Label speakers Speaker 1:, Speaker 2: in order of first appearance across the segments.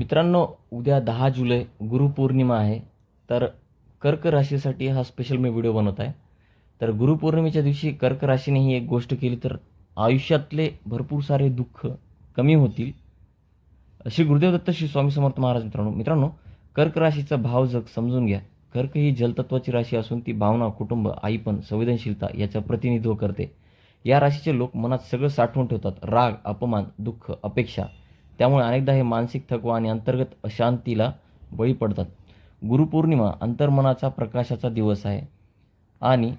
Speaker 1: मित्रांनो उद्या दहा जुलै गुरुपौर्णिमा आहे. तर कर्क राशीसाठी हा स्पेशल मी व्हिडिओ बनवत आहे. तर गुरुपौर्णिमेच्या दिवशी कर्क राशीने ही एक गोष्ट केली तर आयुष्यातले भरपूर सारे दुःख कमी होतील. श्री गुरुदेव दत्त श्री स्वामी समर्थ महाराज मित्रांनो मित्रांनो कर्क राशीचा भाव जग समजून घ्या. कर्क ही जलतत्वाची राशी असून ती भावना कुटुंब आईपण संवेदनशीलता याचं प्रतिनिधित्व करते. या राशीचे लोक मनात सगळं साठवून ठेवतात. राग अपमान दुःख अपेक्षा त्यामुळे अनेकदा हे मानसिक थकवा आणि अंतर्गत अशांतीला बळी पडतात. गुरुपौर्णिमा अंतर्मनाचा प्रकाशाचा दिवस आहे. आणि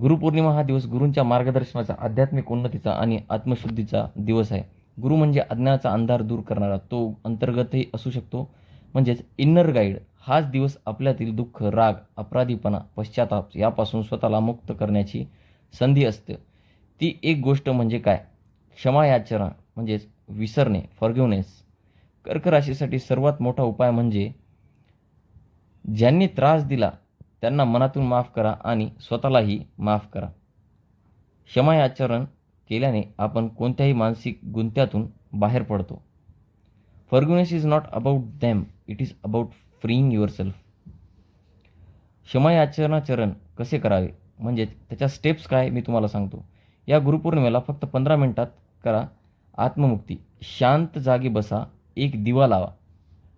Speaker 1: गुरुपौर्णिमा हा दिवस गुरूंच्या मार्गदर्शनाचा आध्यात्मिक उन्नतीचा आणि आत्मशुद्धीचा दिवस आहे. गुरु म्हणजे अज्ञानाचा अंधार दूर करणारा तो अंतर्गतही असू शकतो. म्हणजेच इन्नर गाईड हाच दिवस आपल्यातील दुःख राग अपराधीपणा पश्चाताप यापासून स्वतःला मुक्त करण्याची संधी असते. ती एक गोष्ट म्हणजे काय? क्षमा याचना म्हणजेच विसरणे फॉरगिवनेस कर्क राशीसाठी सर्वात मोठा उपाय म्हणजे ज्यांनी त्रास दिला त्यांना मनातून माफ करा आणि स्वतःलाही माफ करा. क्षमा आचरण केल्याने आपण कोणत्याही मानसिक गुंत्यातून बाहेर पडतो. Forgiveness is not about them it is about freeing yourself क्षमायाचनाचरण कसे करावे? म्हणजे त्याच्या स्टेप्स काय मी तुम्हाला सांगतो. या गुरुपौर्णिमेला फक्त पंधरा मिनटात करा. आत्ममुक्ती. शांत जागी बसा एक दिवा लावा.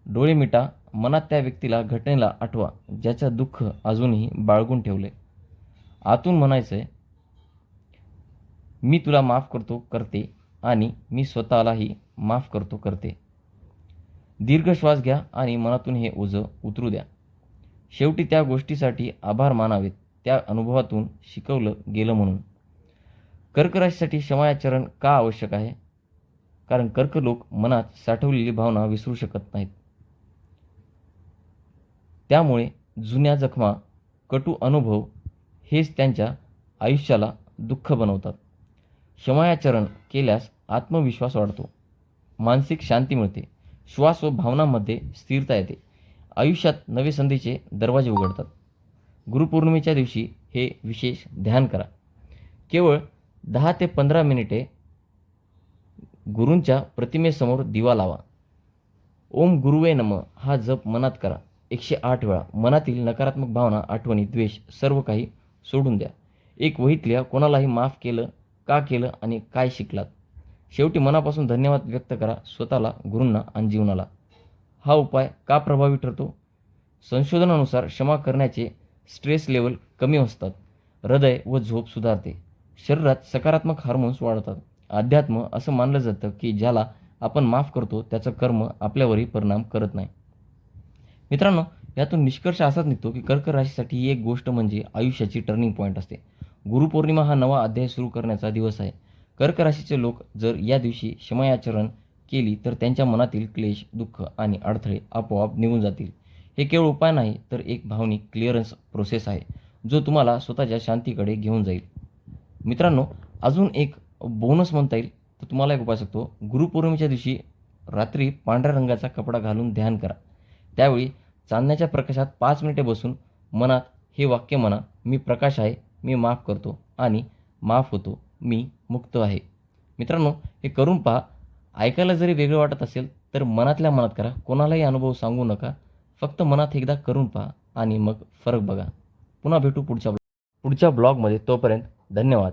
Speaker 1: डोळे मिटा मनात त्या व्यक्तीला घटनेला आठवा ज्याचं दुःख अजूनही बाळगून ठेवले. आतून म्हणायचं आहे मी तुला माफ करतो करते आणि मी स्वतःलाही माफ करतो करते. दीर्घ श्वास घ्या आणि मनातून हे ओझं उतरू द्या. शेवटी त्या गोष्टीसाठी आभार मानावेत त्या अनुभवातून शिकवलं गेलं म्हणून. कर्कराशीसाठी क्षमायाचरण का आवश्यक आहे? कारण कर्क लोक मनात साठवलेली भावना विसरू शकत नाहीत. त्यामुळे जुन्या जखमा कटू अनुभव हेच त्यांच्या आयुष्याला दुःख बनवतात. क्षमायाचरण केल्यास आत्मविश्वास वाढतो. मानसिक शांती मिळते. श्वास व भावनांमध्ये स्थिरता येते. आयुष्यात नवे संधीचे दरवाजे उघडतात. गुरुपौर्णिमेच्या दिवशी हे विशेष ध्यान करा. केवळ दहा ते पंधरा मिनिटे गुरूंच्या प्रतिमेसमोर दिवा लावा. ओम गुरुवे नम. हा जप मनात करा. एकशे आठ वेळा मनातील नकारात्मक भावना आठवणी द्वेष सर्व काही सोडून द्या. एक वहीत लिहा कोणालाही माफ केलं का केलं आणि काय शिकलात? शेवटी मनापासून धन्यवाद व्यक्त करा. स्वतःला गुरूंना आणि जीवनाला. हा उपाय का प्रभावी ठरतो? संशोधनानुसार क्षमा करण्याचे स्ट्रेस लेवल कमी असतात. हृदय व झोप सुधारते. शरीरात सकारात्मक हार्मोन्स वाढतात. अध्यात्म असं मानलं जातं की ज्याला आपण माफ करतो त्याचं कर्म आपल्यावरही परिणाम करत नाही. मित्रांनो यातून निष्कर्ष असाच निघतो की कर्क राशीसाठी ही एक गोष्ट म्हणजे आयुष्याची टर्निंग पॉईंट असते. गुरुपौर्णिमा हा नवा अध्याय सुरू करण्याचा दिवस आहे. कर्क राशीचे लोक जर या दिवशी क्षमयाचरण केली तर त्यांच्या मनातील क्लेश दुःख आणि अडथळे आपोआप निघून जातील. हे केवळ उपाय नाही तर एक भावनिक क्लिअरन्स प्रोसेस आहे जो तुम्हाला स्वतःच्या शांतीकडे घेऊन जाईल. मित्रांनो अजून एक बोनस म्हणता येईल तर तुम्हाला एक उपाय सांगतो गुरुपौर्णिमेच्या दिवशी रात्री पांढऱ्या रंगाचा कपडा घालून ध्यान करा. त्यावेळी चांदण्याच्या प्रकाशात पाच मिनिटे बसून मनात हे वाक्य म्हणा मी प्रकाश आहे मी माफ करतो आणि माफ होतो मी मुक्त आहे. मित्रांनो हे करून पहा. ऐकायला जरी वेगळं वाटत असेल तर मनातल्या मनात करा. कोणालाही अनुभव सांगू नका. फक्त मनात एकदा करून पहा आणि मग फरक बघा. पुन्हा भेटू पुढच्या पुढच्या ब्लॉगमध्ये. तोपर्यंत धन्यवाद.